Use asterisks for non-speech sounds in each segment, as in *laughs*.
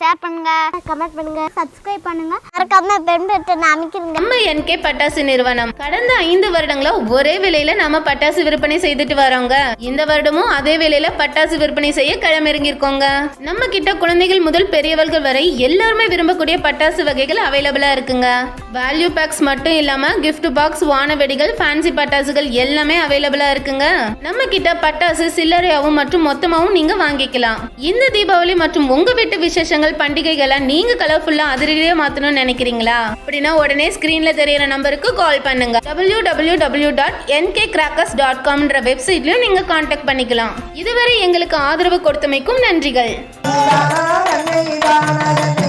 Share பண்ணுங்க. Comment பண்ணுங்க subscribe பண்ணுங்க. மறக்காம பெண் பட்டன் அமைக்கிறீங்க நம்ம என்கே பட்டாசு நிறுவனம். கடந்த ஐந்து வருடங்களா ஒரே விலையில நாம பட்டாசு விற்பனை செய்துட்டு வரோங்க. இந்த வருடமும் அதே விலையில பட்டாசு விற்பனை செய்ய களமிறங்கியிருக்கோங்க. நம்ம கிட்ட குழந்தைகள் முதல் பெரியவர்கள் வரை எல்லாருமே விரும்பக்கூடிய பட்டாசு வகைகள் அவைலபிளா இருக்குங்க. வேல்யூ பேக்ஸ் மட்டும் இல்லாம கிஃப்ட் பாக்ஸ் வான வெடிகள் ஃபேன்சி பட்டாசுகள் எல்லாமே அவைலபிளா இருக்குங்க. நம்ம கிட்ட பட்டாசு சில்லறையாவும் மற்றும் மொத்தமாவும் நீங்க வாங்கிக்கலாம். இந்த தீபாவளி மற்றும் உங்க வீட்டு விசேஷங்கள் பண்டிகைகளை நீங்க கலர்ஃபுல்லா அதிரடியே மாத்தணும்னு நினைக்கிறீங்களா? அப்படின்னா உடனே ஸ்கிரீன்ல தெரியற நம்பருக்கு கால் பண்ணுங்க. W W W dot NK crackers dot காம்ன்ற வெப்சைட்லயும் நீங்க கான்டாக்ட் பண்ணிக்கலாம். இதுவரை எங்களுக்கு ஆதரவு கொடுத்தமைக்கும் நன்றிகள். *laughs*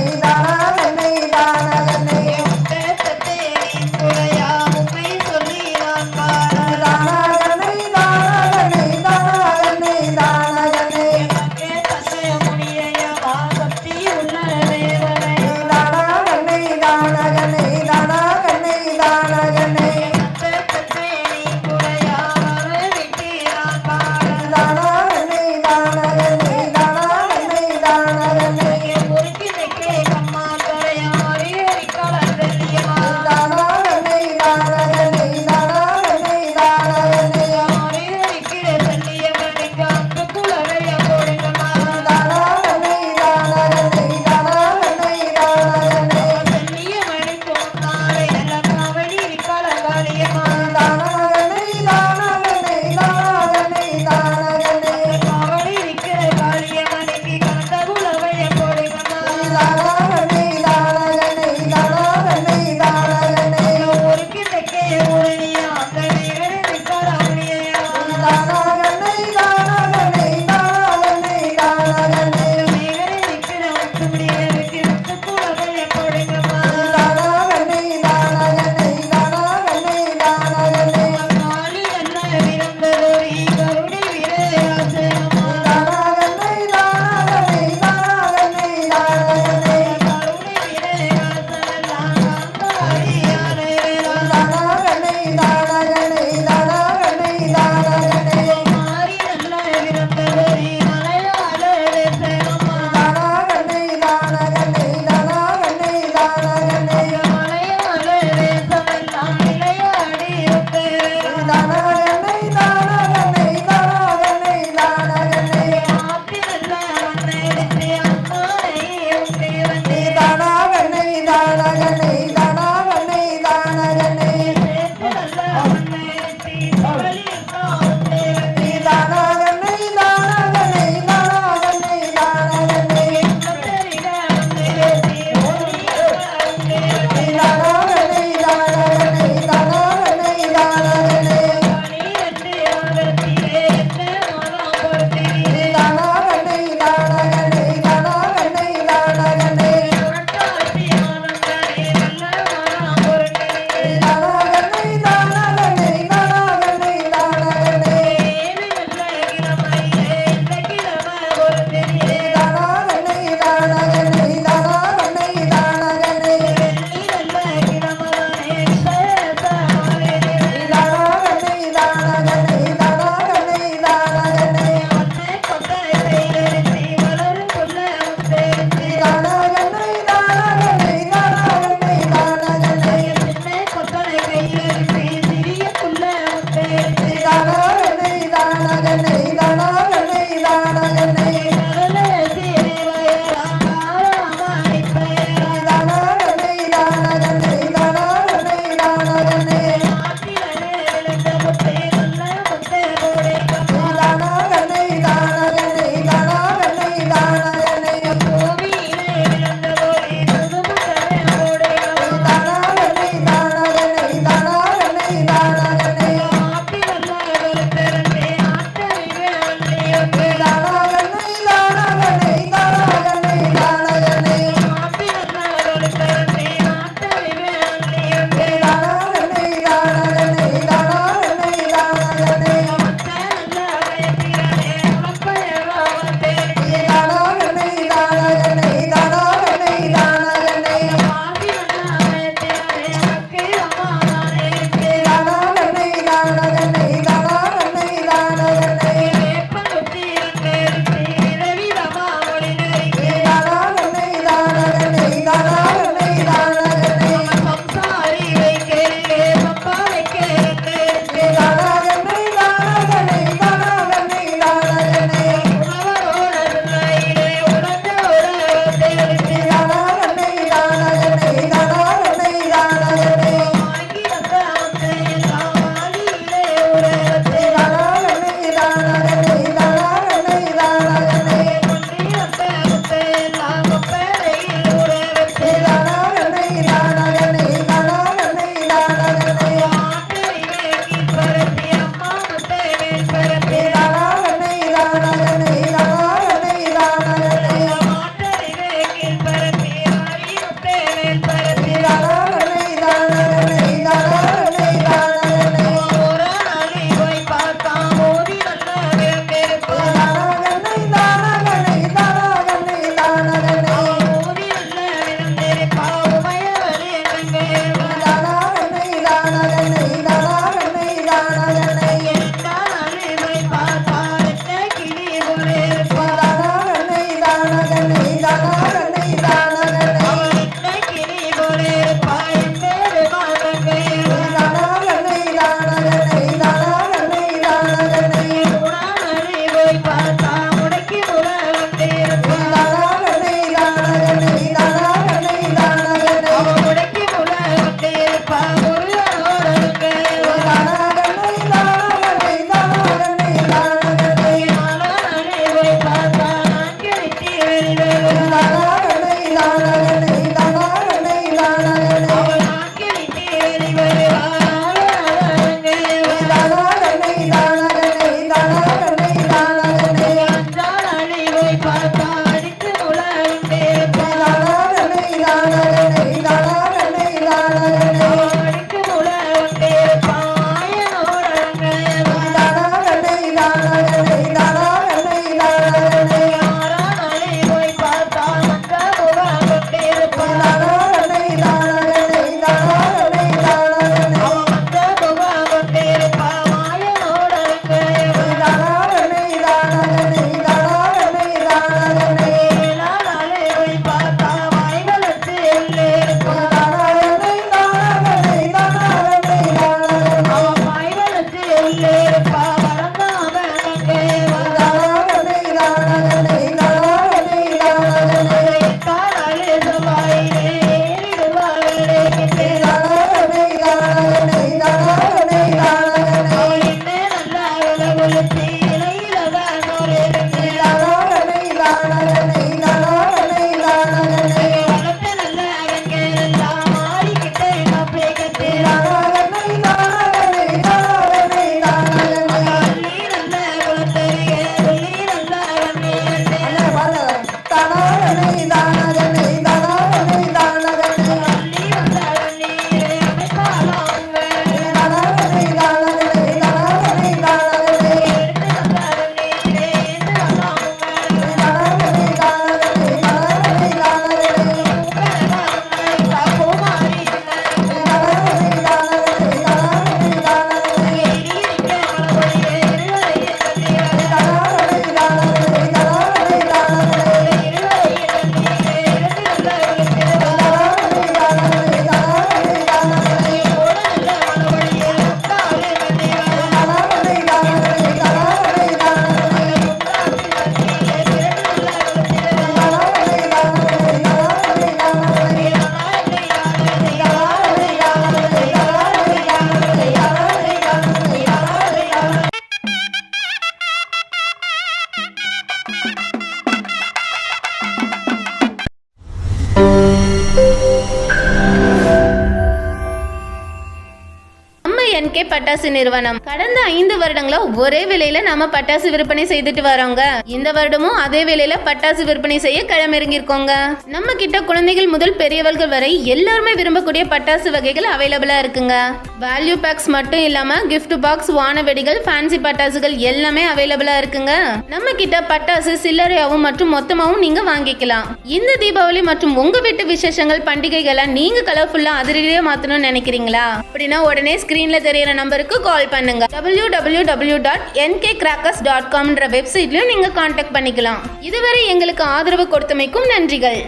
பட்டாசு நிறுவனம். கடந்த ஐந்து வருடங்களா ஒரே விலையில நாம பட்டாசு விற்பனை செய்துட்டு வரோங்க. இந்த வருடமும் அதே விலையில பட்டாசு விற்பனை செய்ய களமிறங்கிருக்கோங்க நம்ம கிட்ட குழந்தைகள் முதல் பெரியவர்கள் வரை எல்லாருமே விரும்பக்கூடிய பட்டாசு வகைகள் அவைலபிளா இருக்குங்க. வேல்யூ பேக்ஸ் மட்டும் இல்லாம கிஃப்ட் பாக்ஸ் வானவெடிகள் ஃபேன்சி பட்டாசுகள் எல்லாமே அவைலபிளா இருக்குங்க. நம்ம கிட்ட பட்டாசு சில்லறையாவும் மற்றும் மொத்தமாவும் நீங்க வாங்கிக்கலாம். இந்த தீபாவளி மற்றும் உங்க வீட்டு விசேஷங்கள் பண்டிகைகளை நீங்க கலர்ஃபுல்லா அதிரடியா மாத்தணும்னு நினைக்கிறீங்களா? அப்படின்னா உடனே ஸ்கிரீன்ல தெரியற நம்பருக்கு கால் பண்ணுங்க. W W W dot NK crackers dot காம்ன்ற வெப்சைட்லயும் நீங்க காண்டாக்ட் பண்ணிக்கலாம். இதுவரை எங்களுக்கு ஆதரவு கொடுத்தமைக்கும் நன்றிகள்.